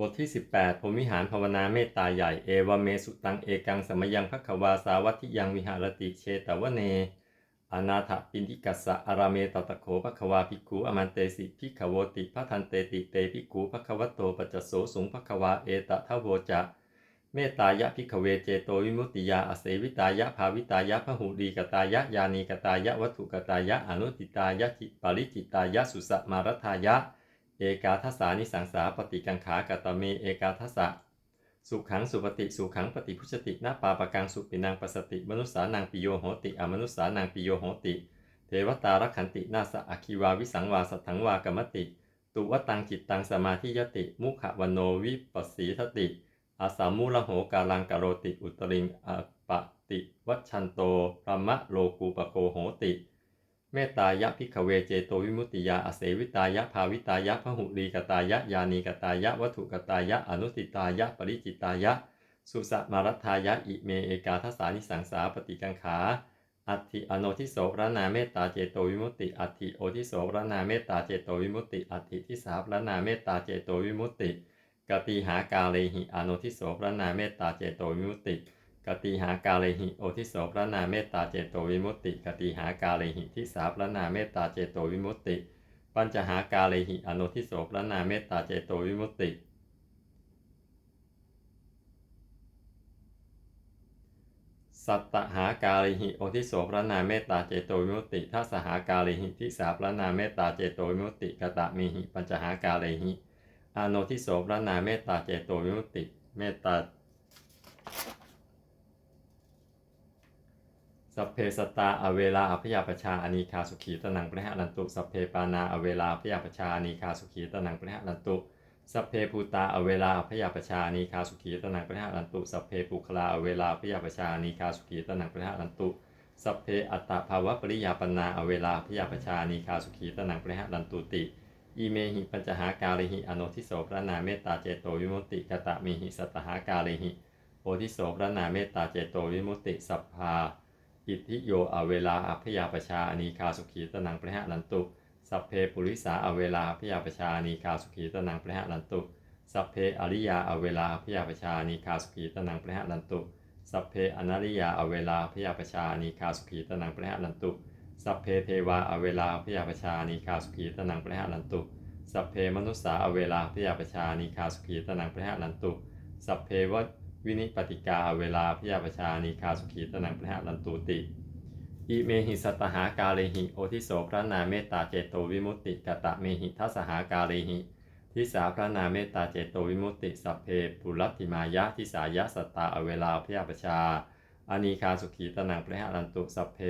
บทที่ 18พรมวิหารภาวนาเมตตาใหญ่ เอวเมสุตังเอกังสมยังพักวาสาวัติยังวิหารติเชตวเน อนาถปินทิกัสสะอาราเมตตะโขภควาภิกขุอมันเตสิภิกขโวติพระทันเตติเตภิกขุภควตโตปัจจโสสุงภควาเอตทะโวจะ เมตตายะภิกเวเจโตวิมุตติยาอเสวิตายะภาวิตายะพหุดีกตายะยานีกตายะวัตถุกตายะอนุติตายะจิปาริจิตายะสุสมารทายะ เอกาทัสสานิสังสาปฏิกังขากตเมเอกาทัสสะสุขังสุปฏิสุขังปฏิพุชตินาปาปกังสุปินังปสติ มนุษสานังปิโยโหติอมนุษสานังปิโยโหติ เทวตารักขันตินาสะอคิวาวิสังวาสัทถังวากรรมติ ตุวตังจิตตังสมาธิยติ มุขวันโนวิปัสสีทติ อาสามูลโหกาลังกโรติอุตริงอปติวัชันโตพรมะโลกูปโคโหติ เมตตายะพิกเวเจโตวิมุตติยาอเสวิตายะภาวิตายะพหุลีกตายะยานีกตายะวัตถุกตายะอนุติตายะปริจิตายะ สุสมารัทายะอิเมเอกาทสานิสังสาปฏิกังขา อัติอโนทิโสระนาเมตตาเจโตวิมุตติ อัติโอทิโสระนาเมตตาเจโตวิมุตติ อัติทิสาพระนาเมตตาเจโตวิมุตติกติหากาเลหิอโนทิโสระนาเมตตาเจโตวิมุตติ กติหากาเลหิโอทิโสพระนาเมตตาเจโตวิมุตติ กติหากาเลหิทิสาพระนาเมตตาเจโตวิมุตติ ปัญจหากาเลหิอโนทิโสพระนาเมตตาเจโตวิมุตติสัตตหากาลิหิโอทิโสพระนาเมตตาเจโตวิมุตติทัสหากาลิหิทิสาพระนาเมตตาเจโตวิมุตติกตะมีหิปัญจหากาลิหิอาโนทิโสพระนาเมตตาเจโตวิมุตติเมตตา สัพเพสตาอเวลาอภยาปชาอนีคาสุขีตนังปริหะนันตุสัพเพปานาอเวลาอภยาปชาอนีคาสุขีตนังปริหะนันตุสัพเพภูตาอเวลาอภยาปชาอนีคาสุขีตนังปริหะนันตุสัพเพปุคลาอเวลาอภยาปชาอนีคาสุขีตนังปริหะนันตุสัพเพอัตตภาวะปริยาปนาอเวลาอภยาปชานีคาสุขีตนังปริหะนันตุติอีเมหิปัญจหากาลิหิอโนทิโสพระนาเมตตาเจโตวิมุตติกตะมีหิสัตหากาลิหิโอทิโสพระนาเมตตาเจโตวิมุตติสัพพา อิทธิโยอเวลาอภยาปชาอนีคาสุขีตนังปริหะนันตุ สัพเพปุริสาอเวลาอภยาปชาอนีคาสุขีตนังปริหะนันตุ สัพเพอริยาอเวลาอภยาปชาอนีคาสุขีตนังปริหะนันตุ สัพเพอนาริยาอเวลาอภยาปชาอนีคาสุขีตนังปริหะนันตุ สัพเพเทวาอเวลาอภยาปชาอนีคาสุขีตนังปริหะนันตุ สัพเพมนุสสาอเวลาอภยาปชาอนีคาสุขีตนังปริหะนันตุ สัพเพว วินิปติกาเวลาอภยาปชานีคาสุขีตนังปริหะนันตุติอิเมหิสัตหากาเลหิโอทิโสพระนาเมตตาเจโตวิมุตติกตะเมหิทัสหากาเลหิทิสาพระนาเมตตาเจโตวิมุตติสัพเพปุรัติมายะทิสายะสตตาอเวลาพยาปชาอานีคาสุขีตนังพระหรันตุสัพเพ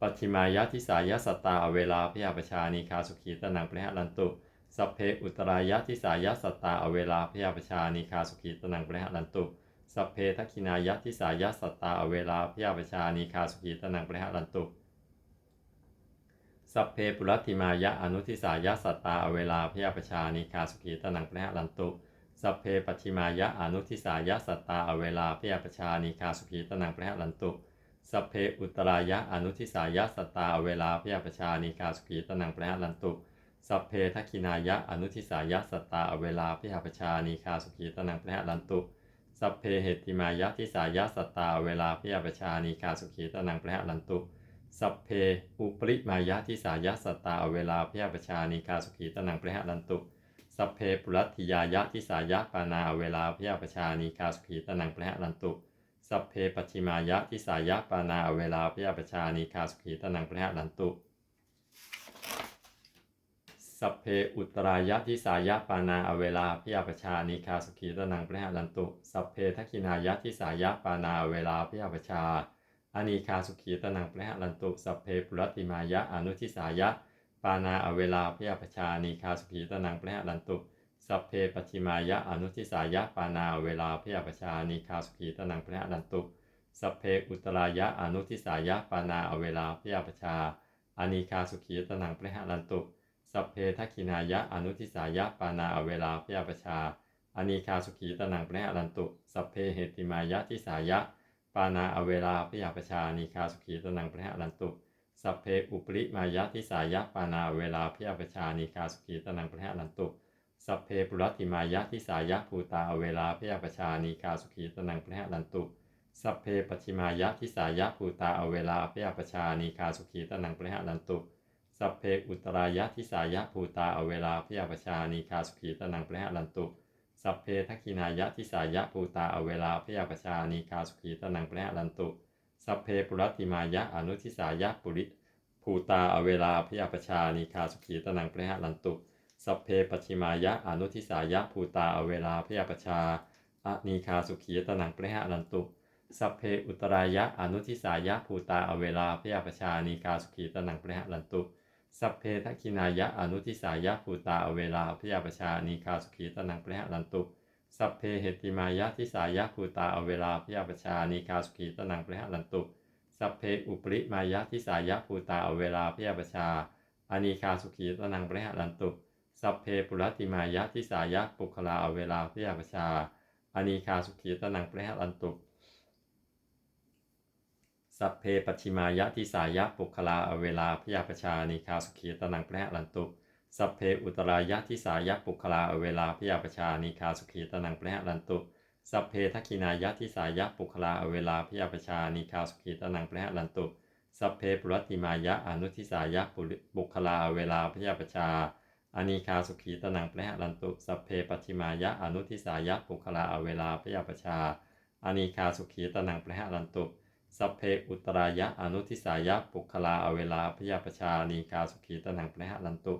ปัจฉิมายะทิสายะสตตาอเวลาพยาปชาอานีคาสุขีตนังพระหรันตุสัพเพอุตรายะทิสายะสตตาอเวลาพยาปชาอานีคาสุขีตนังพระหรันตุ สัพเพทักินายะทิสายะสัตตาอเวลาพยาปชานีคาสุขีตนังปริหะรันตุ สัพเพปุรัติมายะอนุทิสายะสัตตาอเวลาพยาปชานีคาสุขีตนังปริหะรันตุ สัพเพปัจฉิมายะอนุทิสายะสัตตาอเวลาพยาปชานีคาสุขีตนังปริหะรันตุ สัพเพอุตรายะอนุทิสายะสัตตาอเวลาพยาปชานีคาสุขีตนังปริหะรันตุสัพเพทักินายะอนุทิสายะสัตตาอเวลาพยาปชานีคาสุขีตนังปริหะรันตุ สัพเพเหติมายะทิสายะสตา เวลาพยาปชานีคาสุขีตนังปริหะรันตุ สัพเพอุปริมายะทิสายะสตา เวลาพยาปชานีคาสุขีตนังปริหะรันตุ สัพเพปุรัติยายะทิสายะปานา เวลาพยาปชานีคาสุขีตนังปริหะรันตุสัพเพปัจฉิมายะทิสายะปานา เวลาพยาปชานีคาสุขีตนังปริหะรันตุ สัพเพอุตรายะทิสายะปานาอเวลาพยาปชานิคาสุขีตนังปริหะรันตุสัพเพทักินายะทิสายะปานาอเวลาพยาปชาอนิคาสุขีตนังปริหะรันตุสัพเพปุรติมายะอนุทิสายะปานาอเวลาพยาปชานิคาสุขีตนังปริหะรันตุสัพเพปชิมายะอนุทิสายะปานาเวลาพยาปชานิคาสุขีตนังปริหะรันตุสัพเพอุตรายะอนุทิสายะปานาอเวลาพยาปชาอานิคาสุขีตนังปริหะรันตุ สัพเพทักขินายะอนุทิสายะปานาอเวลาพยาปชาอานีคาสุขีตนังปริหะรันตุ สัพเพเหติมายะทิสายะ ปานาอเวลาพยาปชาอานีคาสุขีตนังปริหะรันตุ สัพเพอุปริมายะทิสายะ ปานาเวลาพยาปชาอานีคาสุขีตนังปริหะรันตุ สัพเพปุรัติมายะทิสายะภูตาอเวลาพยาปชานีคาสุขีตนังพระหลันตุสัพเพปชิมายะทิสายะภูตาอเวลาพยาปชานีคาสุขีตนังพระหลันตุ สัพเพอุตรายะทิสายะภูตาอเวลาพยาปชานีคาสุขีตนังพระหลันตุสัพเพทักขินายะทิสายะภูตาอเวลาพยาปชานีคาสุขีตนังพระหลันตุสัพเพปุรัติมายะอนุทิสายะปุริภูตาอเวลาพยาปชานีคาสุขีตนังพระหลันตุสัพเพปชิมายะอนุทิสายะภูตาอเวลาพยาปชาอนีคาสุขีตนังพระหลันตุสัพเพอุตรายะอนุทิสายะภูตาอเวลาพยาปชานีคาสุขีตนังพระหลันตุ สัพเพทักินายะอนุทิสายะภูตาอเวลาพยาปชานีคาสุขีตนังพระหลันตุสัพเพเหติมายะทิสายะภูตาอเวลาพยาปชานีคาสุขีตนังพระหลันตุสัพเพอุปริมายะทิสายะภูตาอเวลาพยาปชาอานีคาสุขีตนังพระหลันตุสัพเพปุรติมายะทิสายะปุคลาอเวลาพยาปชาอานีคาสุขีตนังพระหลันตุ สัพเพปัชิมายะทิสายะปุคลาอเวลาพยาปชานิคาสุขีตนังพระหลันตุ สัพเพอุตรายะทิสายะปุคลาอเวลาพยาปชานิคาสุขีตนังพระหลันตุ สัพเพทักินายะทิสายะปุคลาอเวลาพยาปชานิคาสุขีตนังพระหลันตุ สัพเพปุรติมายะอนุทิสายะปุคลาอเวลาพยาปชาอานิคาสุขีตนังพระหลันตุ สัพเพปัชิมายะอนุทิสายะปุคลาอเวลาพยาปชาอานิคาสุขีตนังพระหลันตุ สัพเพอุตรายะอนุทิสายะปุคลาอเวลาพยาปชานีคาสุขีตนังพระหลันตุ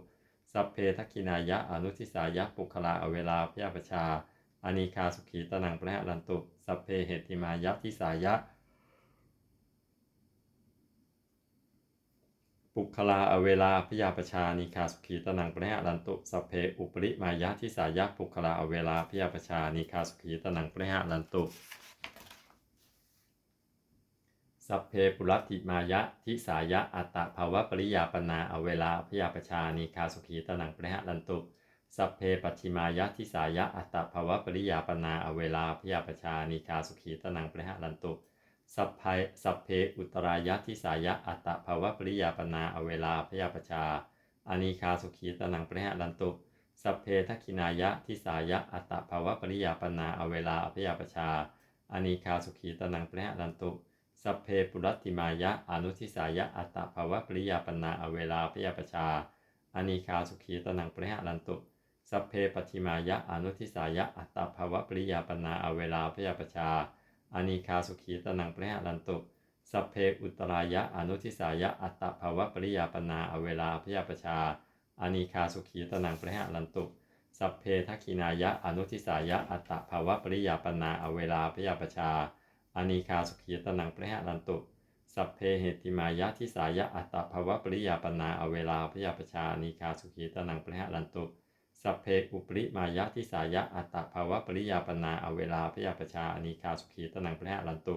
สัพเพทักขินายะอนุทิสายะปุคลาอเวลาพยาปชาอานิคาสุขีตนังพระหลันตุสัพเพเหติมายะทิสายะปุคลาอเวลาพยาปชานิคาสุขีตนังพระหลันตุสัพเพอุปริมายะทิสายะปุคลาอเวลาพยาปชานิคาสุขีตนังพระหลันตุ สัพเพปุรัติมายะทิสายะอัตตภาวะปริยาปนาอเวลาพยาปชานิคาสุขีตนังพระหลันตุสัพเพปัจฉิมายะทิสายะอัตตภาวะปริยาปนาอเวลาพยาปชานิคาสุขีตนังพระหลันตุสัพเพสัพเพอุตรายะทิสายะอัตตภาวะปริยาปนาอเวลาพยาปชาอานิคาสุขีตนังพระหลันตุสัพเพทักินายะทิสายะอัตตภาวะปริยาปนาอเวลาพยาปชาอานิคาสุขีตนังพระหลันตุ สัพเพปุรัติมายะอนุทิสายะอัตตภาวะปริยาปนาอเวลาพยาปชาอานิคาสุขีตนังพระหลันตุ สัพเพปัชิมายะอนุทิสายะอัตตภาวะปริยาปนาอเวลาพยาปชาอานิคาสุขีตนังพระหลันตุ สัพเพอุตรายะอนุทิสายะอัตตภาวะปริยาปนาอเวลาพยาปชาอานิคาสุขีตนังพระหลันตุ สัพเพทักขินายะอนุทิสายะอัตตภาวะปริยาปนาอเวลาพยาปชา อานิคาสุขีตนังพระหลันตุ สัพเพเหติมายะทิสายะอัตตภาวะปริยาปนาอเวลาพยาปชาอานิคาสุขีตนังพระหลันตุ สัพเพอุปริมายะทิสายะอัตตภาวะปริยาปนาอเวลาพยาปชาอานิคาสุขีตนังพระหลันตุ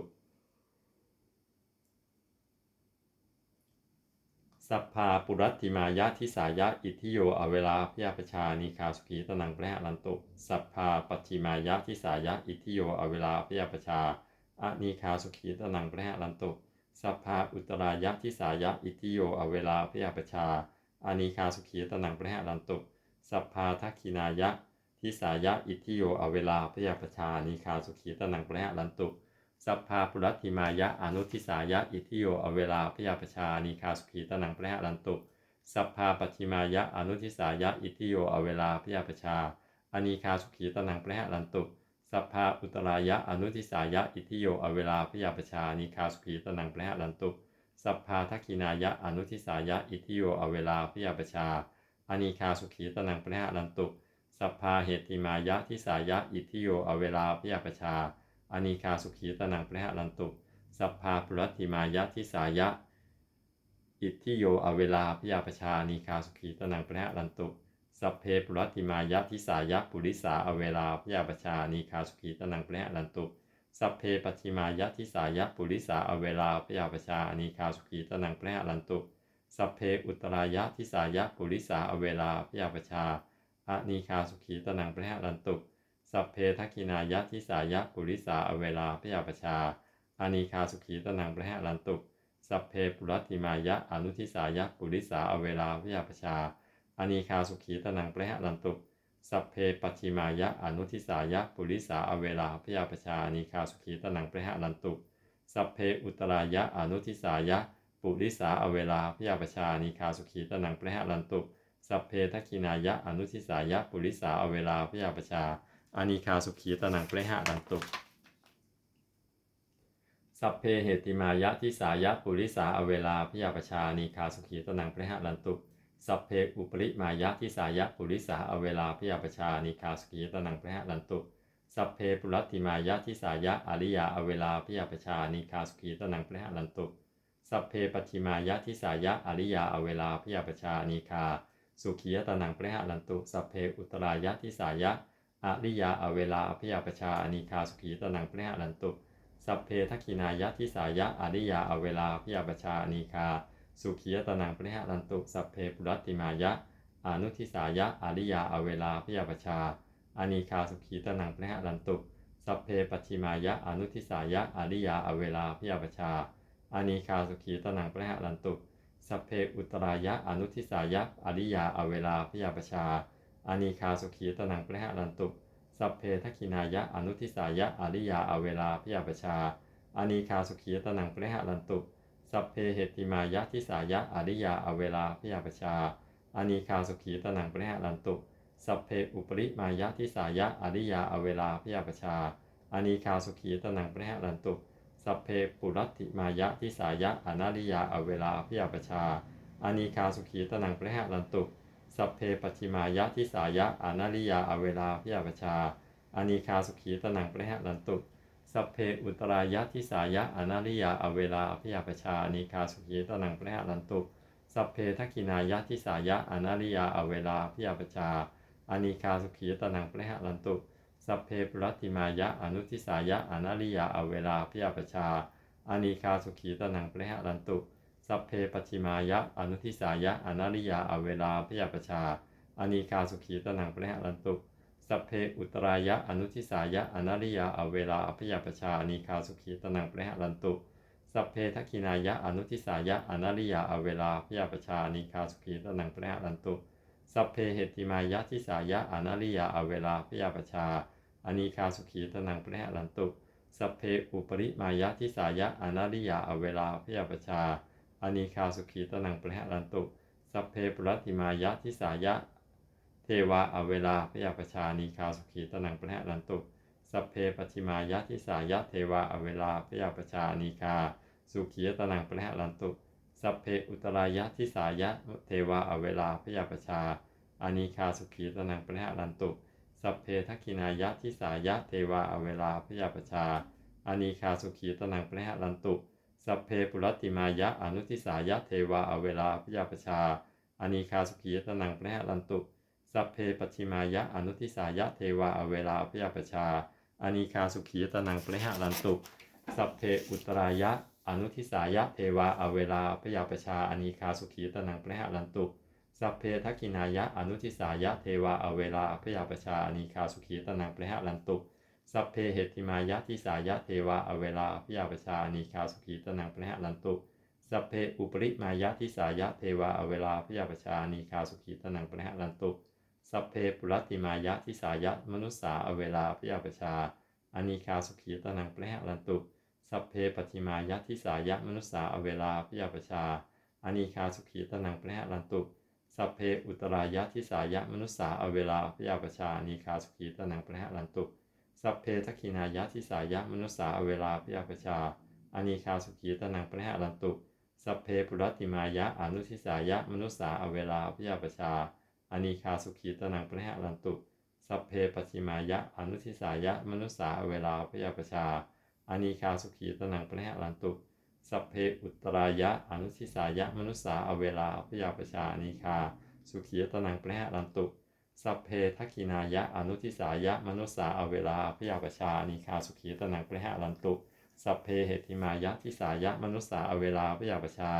สัพพาปุรัติมายะทิสายะอิทิโยอเวลาพยาปชานิคาสุขีตนังพระหลันตุ สัพพาปัจฉิมายะทิสายะอิทิโยอเวลาพยาปชา อนิคาสุขีตนังพระหลันตุสัพพาอุตรายะทิสายะอิทิโยอเวลาพยาปชาอานิคาสุขีตนังพระหลันตุสัพพาทักขินายะทิสายะอิทิโยอเวลาพยาปชานิคาสุขีตนังพระหลันตุสัพพาปุรัติมายะอนุทิสายะอิทิโยอเวลาพยาปชานิคาสุขีตนังพระหลันตุสัพพาปัจฉิมายะอนุทิสายะอิทิโยอเวลาพยาปชาอานิคาสุขีตนังพระหลันตุ สัพพาอุตรายะอนุทิสายะอิทิโยอเวลาพยาปชานิคาสุขีตนังพระหลันตุสัพพาทักขินายะอนุทิสายะอิทิโยอเวลาพยาปชาอานิคาสุขีตนังพระหลันตุสัพพาเหติมายะทิสายะอิทิโยอเวลาพยาปชาอานิคาสุขีตนังพระหลันตุสัพพาปุรัติมายะทิสายะอิทธิโยอเวลาพยาปชานิคาสุขีตนังพระหลันตุ สัพเพปุรัติมายะทิสายะปุริสาอเวลาพยาปชานิคาสุขีตนังพระหลันตุสัพเพปัจฉิมายะทิสายะปุริสาอเวลาพยาปชานิคาสุขีตนังพระหลันตุสัพเพอุตรายะทิสายะปุริสาอเวลาพยาปชาอานิคาสุขีตนังพระหลันตุสัพเพทักขินายะทิสายะปุริสาอเวลาพยาปชาอานิคาสุขีตนังพระหลันตุสัพเพปุรัติมายะอนุทิสายะปุริสาอเวลาพยาปชา อนิคาสุขีตนังพระหลันตุ สัพเพปัจฉิมายะอนุทิสายะปุริสาอเวลาพยาปชาอนิคาสุขีตนังปริหะรันตุ สัพเพอุตรายะอนุทิสายะปุริสาอเวลาพยาปชาอนิคาสุขีตนังปริหะรันตุ สัพเพทักขินายะอนุทิสายะปุริสาอเวลาพยาปชาอานิคาสุขีตนังปริหะรันตุสัพเพเหติมายะทิสายะปุริสาอเวลาพยาปชานิคาสุขีตนังปริหะรันตุ สัพเพอุปริมายะทิสายะปุริสาอเวลาพยาปชานิคาสุขีตนังปริหะรันตุสัพเพปุรัตติมายะทิสายะอริยาอเวลาพยาปชานิคาสุขีตนังปริหะรันตุสัพเพปัจฉิมายะทิสายะอริยาอเวลาพยาปชานิคาสุขีตนังปริหะรันตุสัพเพอุตรายะทิสายะอริยาอเวลาพยาปชานิคาสุขีตนังปริหะรันตุสัพเพทักขินายะทิสายะอริยาอเวลาพยาปชานีคา สุขียตนังปริหะรันตุสัพเพปุรัติมายะ อนุทิสายะอริยาอเวลาพยาปชาอานีคาสุขีตนังปริหะรันตุสัพเพปัจฉิมายะอนุทิสายะอริยาอเวลาพยาปชาอานีคาสุขีตนังปริหะรันตุสัพเพอุตรายะอนุทิสายะอริยาอเวลาพยาปชาอานีคาสุขีตนังปริหะรันตุสัพเพทักินายะอนุทิสายะอริยาอเวลาพยาปชาอานีคาสุขีตนังปริหะรันตุ สัพเพเหติมายะทิสายะอริยาอเวลาพยาปชาอานีคาสุขีตนังปริหะรันตุ สัพเพอุปริมายะทิสายะอริยาอเวลาพยาปชาอานีคาสุขีตนังปริหะรันตุ สัพเพปุรัตติมายะทิสายะอนาริยาอเวลาพยาปชาอานีคาสุขีตนังปริหะรันตุ สัพเพปัจิมายะทิสายะอนาริยาอเวลาพยาปชาอานีคาสุขีตนังปริหะรันตุ สัพเพอุตรายะทิสายะอนาริยาอเวลาพยาปชาอานีคาสุขีตนังปริหะรันตุสัพเพทักินายะทิสายะอนาริยาอเวลาพยาปชาอานีคาสุขีตนังปริหะรันตุสัพเพปรัติมายะอนุทิสายะอนาริยาอเวลาพยาปชาอานีคาสุขีตนังปริหะรันตุสัพเพปัจิมายะอนุทิสายะอนาริยาอเวลาพยาปชาอานีคาสุขีตนังปริหะรันตุ สัพเพอุตรายะอนุทิสายะอนาริยาอเวลาอพยาปชาอานีคาสุขีตนังปริหะรันตุ สัพเพทักินายะอนุทิสายะอนาริยาอเวลาพยาปชาอานีคาสุขีตนังปริหะรันตุ สัพเพเหติมายะทิสายะอนาริยาอเวลาพยาปชาอานีคาสุขีตนังปริหะรันตุ สัพเพอุปริมายะทิสายะอนาริยาอเวลาพยาปชาอานีคาสุขีตนังปริหะรันตุ สัพเพปุรัตติมายะทิสายะ เทวาอเวลาพยาปชานีคาสุขีตนังปริหะรันตุสัพเพปฏิมายะทิสายะเทวาอเวลาพยาปชานีคาสุขีตนังปริหะรันตุสัพเพอุตรายะทิสายะเทวาอเวลาพยาปชาอานีคาสุขีตนังปริหะรันตุสัพเพทักขินายะทิสายะเทวาอเวลาพยาปชาอานีคาสุขีตนังปริหะรันตุสัพเพปุรติมายะอนุทิสายะเทวาอเวลาพยาปชาอานีคาสุขีตนังปริหะรันตุ สัพเพปัจฉิมายะอนุทิสายะเทวาอเวลาพยาปชาอานีคาสุขีตนังปริหะรันตุสัพเพอุตรายะอนุทิสายะเทวาอเวลาพยาปชาอานีคาสุขีตนังปริหะรันตุสัพเพทักขินายะอนุทิสายะเทวาอเวลาพยาปชาอานีคาสุขีตนังปริหะรันตุสัพเพเหติมายะทิสายะเทวาอเวลาพยาปชาอานีคาสุขีตนังปริหะรันตุสัพเพอุปริมายะทิสายะเทวาอเวลาพยาปชาอานีคาสุขีตนังปริหะรันตุ สัพเพปุรัติมายะทิสายะมนุสสาอเวลาพยาปชาอานีคาสุขีตนังปรหะลันตุ สัพเพปัติมายะทิสายะมนุสสาอเวลาพยาปชาอานีคาสุขีตนังปรหะลันตุ สัพเพอุตรายะทิสายะมนุสสาอเวลาพยาปชาอานีคาสุขีตนังปรหะลันตุสัพเพทักขินายะทิสายะมนุสสาอเวลาพยาปชาอานีคาสุขีตนังปรหะลันตุ สัพเพปุรัตติมายะอนุทิสายะมนุสสาอเวลาพยาปชา อนีคาสุขีตนังปริหะรันตุ สัพเพปัจฉิมายะอนุทิสายะมนุสสาเวลาพยาประชาอนีคาสุขีตนังปริหะรันตุ สัพเพอุตรายะอนุทิสายะมนุสสาเวลาพยาประชาอนีคา สุขีตนังปริหะรันตุสัพเพทักินายะอนุทิสายะมนุสสาอเวลาพยาปชาอนีคาสุขีตนังปริหะรันตุ สัพเพเหติมายะทิสายะมนุสสาอเวลาพยาปชา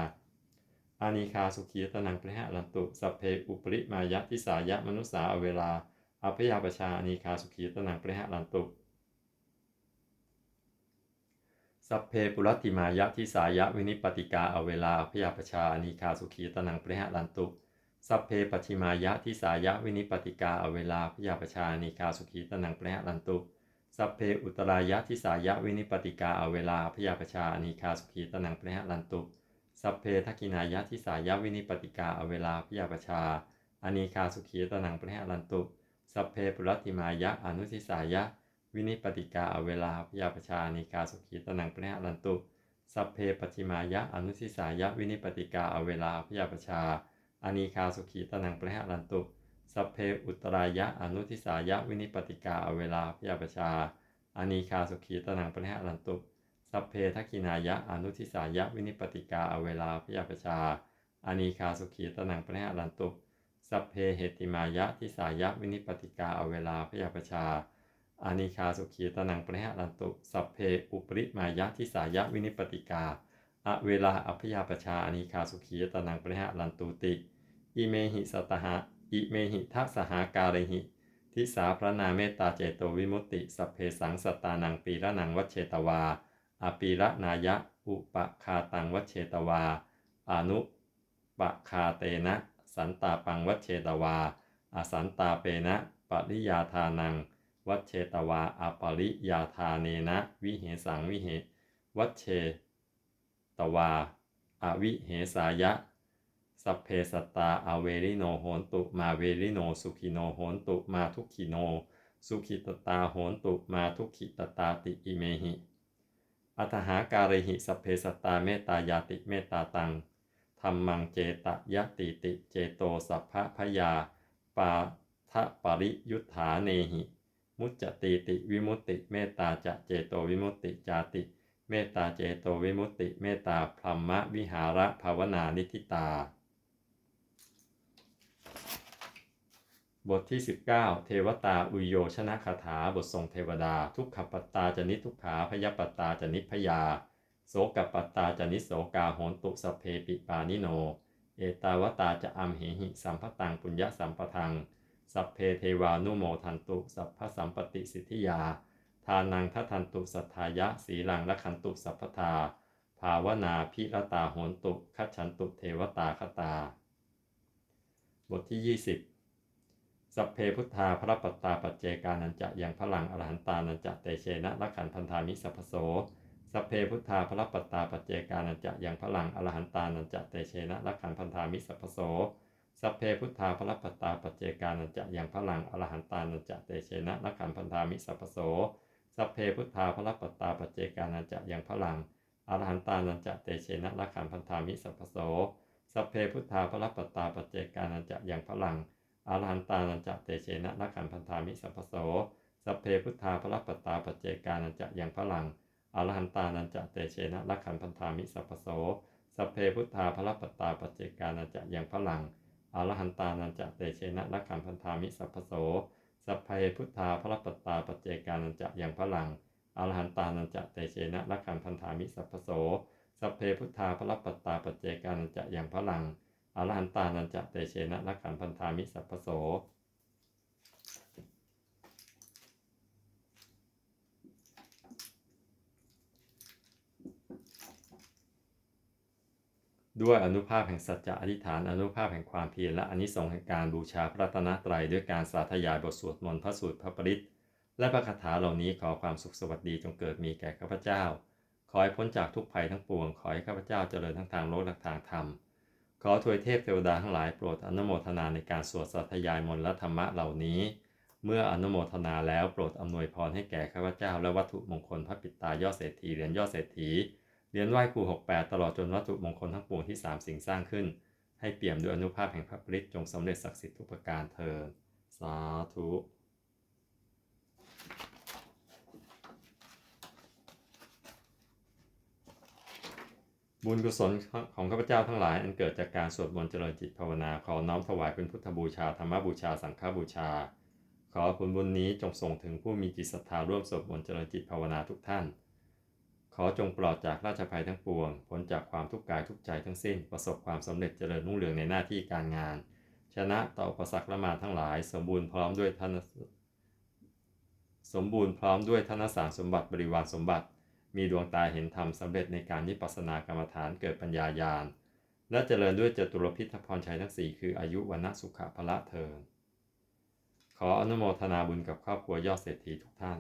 อานีคาสุขีตนังปริหะรันตุสัพเพอุปริมายะทิสายะมนุสสาอเวลาอพยาปชาอานีคาสุขีตนังปริหะรันตุสัพเพปุรัติมายะทิสายะวินิปติกาอเวลาพยาปชาอานีคาสุขีตนังปริหะรันตุสัพเพปัชิมายะทิสายะวินิปติกาอเวลาพยาปชานิกาสุขีตนังปะหะลันตุสัพเพอุตรายะทิสายะวินิปติกาอเวลาพยาปชานิคาสุขีตนังปะหะลันตุ สัพเพทกินายะทิสายะวินิปติกาอเวลาพยาปชาอานิคาสุขีตนังปะหะลันตุ สัพเพปุรัติมายะอนุทิสายะ วินิปติกาอเวลาพยาปชานิคาสุขีตนังปะหะลันตุ สัพเพปฏิมายะอนุทิสายะวินิปติกาอเวลาพยาปชาอานิคาสุขีตนังปะหะลันตุ สัพเพอุตรายะอนุทิสายะวินิปติกาอเวลาพยาปชาอานิคาสุขีตนังปะหะลันตุ สัพเพทักขินายะอนุทิสายะวินิปติกาอเวลาพยาปชาอานิคาสุขีตนังปะหะลันตุสัพเพเหติมายะทิสายะวินิปติกาอเวลาพยาปชาอานิคาสุขีตนังปะหะลันตุสัพเพอุปริมายะทิสายะวินิปติกาอเวลาอพยาปชาอานิคาสุขีตนังปะหะลันตุติอิเมหิสตหะอิเมหิทัสหาการหิทิสาพระนาเมตตาเจโตวิมุตติ สัพเพสังสตตานังปีระนังวัชเชตวา อปีระนายะ อุปคาตังวัชเชตวา อนุปคาเตนะ สันตาปังวัชเชตวา อสันตาเปนะ ปริยาทานัง วัชเชตวา อปริยาทาเนนะ วิเหสังวิเห วัชเชตวา อวิเหสายะ สัพเพสตตาอเวริโนโหนตุมาเวริโนสุขิโนโหนตุมาทุกขิโน สุขิตตาโหนตุมาทุกขิตตาติอิเมหิ อัตหาการหิสเพสตาเมตายาติเมตตาตังธรรมังเจตยติติเจโตสัพพะพยา ปาทะปริยุทธาเนหิ มุจจติติวิมุตติเมตตาจะเจโตวิมุตติจาติ เมตตาเจโตวิมุตติเมตตาพรหมวิหาระภาวนานิทิตา บทที่ 19 เทวตาอุโยชนะคาถาบททรงเทวดา ทุกขปัตตาจนิทุกขาพยปัตตาจนิพยา โสกปัตตาจนิโสกาโหนตุสเพปิปานิโน เอตาวตาจะอัมเหหิสัมพตังปุญญสัมปทัง สัพเพเทวานุโมทันตุ สัพพสัมปติสิทธิยา ทานังทัทันตุสัทธายะสีลังละขันตุสัพพทา ภาวนาพิรตาโหนตุคัจฉันตุเทวตาคตา บทที่ 20 สัพเพพุทธาพระปัตตาปัจเจกานันจะยังพลังอรหันตานันจะเตเชนะละขันพันธามิสัพพโสสัพเพพุทธาพระปัตตาปัจเจกานันจะยังพลังอรหันตานันจะเตเชนะละขันพันธามิสัพพโสสัพเพพุทธาพระปัตตาปัจเจกานันจะยังพลังอรหันตานันจะเตเชนะละขันพันธามิสัพพโสสัพเพพุทธาพระปัตตาปัจเจกานันจะยังพลังอรหันตานันจะเตเชนะละขันพันธามิสัพพโสสัพเพพุทธาพระปัตตาปัจเจกานันจะยังพลัง อรหันตานันจะเตเชนะนักขันพันธามิสัพพโสสัพเพพุทธาพระปตาปเจกานันจะยังพลังอรหันตานันจะเตเชนะนักขันพันธามิสัพพโสสัพเพพุทธาพระปตาปเจกานันจะยังพลังอรหันตานันจะเตเชนะนักขันพันธามิสัพพโสสัพเพพุทธาพระปตาปเจกานันจะยังพลังอรหันตานันจะเตเชนะนักขันพันธามิสัพพโสสัพเพพุทธาพระปตาปเจกานันจะยังพลัง อรหันตานันจะเตเชนะนักขันพันธามิสัพพโสด้วยอนุภาพแห่งสัจจะอธิษฐานอนุภาพแห่งความเพียรและอนิสงส์แห่งการบูชาพระตนตรัยด้วยการสาธยายบทสวดมนต์พระสูตรพระปริตและพระคาถาเหล่านี้ขอความสุขสวัสดีจงเกิดมีแก่ข้าพเจ้า ขอให้พ้นจากทุกภัยทั้งปวง ขอให้ข้าพเจ้าเจริญทั้งทางโลกและทางธรรม ขอถวยเทพเทวดาทั้งหลายโปรดอนุโมทนาในการสวดสาธยายมนต์และธรรมะเหล่านี้ เมื่ออนุโมทนาแล้วโปรดอำนวยพรให้แก่ข้าพเจ้า และวัตถุมงคลพระปิตายอดเศรษฐีเหรียญยอดเศรษฐีเหรียญไหว้ครู68 ตลอดจนวัตถุมงคลทั้งปวงที่3สิ่งสร้างขึ้น ให้เปี่ยมด้วยอนุภาพแห่งพระปริตจงสำเร็จศักดิ์สิทธิ์ทุกประการเถิดสาธุ บุญกุศลของข้าพเจ้าทั้งหลายอันเกิดจากการสวดมนต์เจริญจิตภาวนาขอน้อมถวายเป็นพุทธบูชาธรรมบูชาสังฆบูชา ขอผลบุญนี้จงส่งถึงผู้มีจิตศรัทธาร่วมสวดมนต์เจริญจิตภาวนาทุกท่าน ขอจงปลอดจากราชภัยทั้งปวงพ้นจากความทุกข์กายทุกใจทั้งสิ้นประสบความสำเร็จเจริญรุ่งเรืองในหน้าที่การงาน ชนะต่ออุปสรรคละมาทั้งหลาย สมบูรณ์พร้อมด้วยท่านสมบูรณ์พร้อมด้วยธนสารสมบัติบริวารสมบัติ มีดวงตาเห็นธรรมสำเร็จในการนิพพสนากรรมฐานเกิดปัญญาญาณ และเจริญด้วยจตุรพิธพรชัยทั้งสี่คืออายุวันนสุขะพละเทินขออนุโมทนาบุญกับครอบครัวยอดเศรษฐีทุกท่าน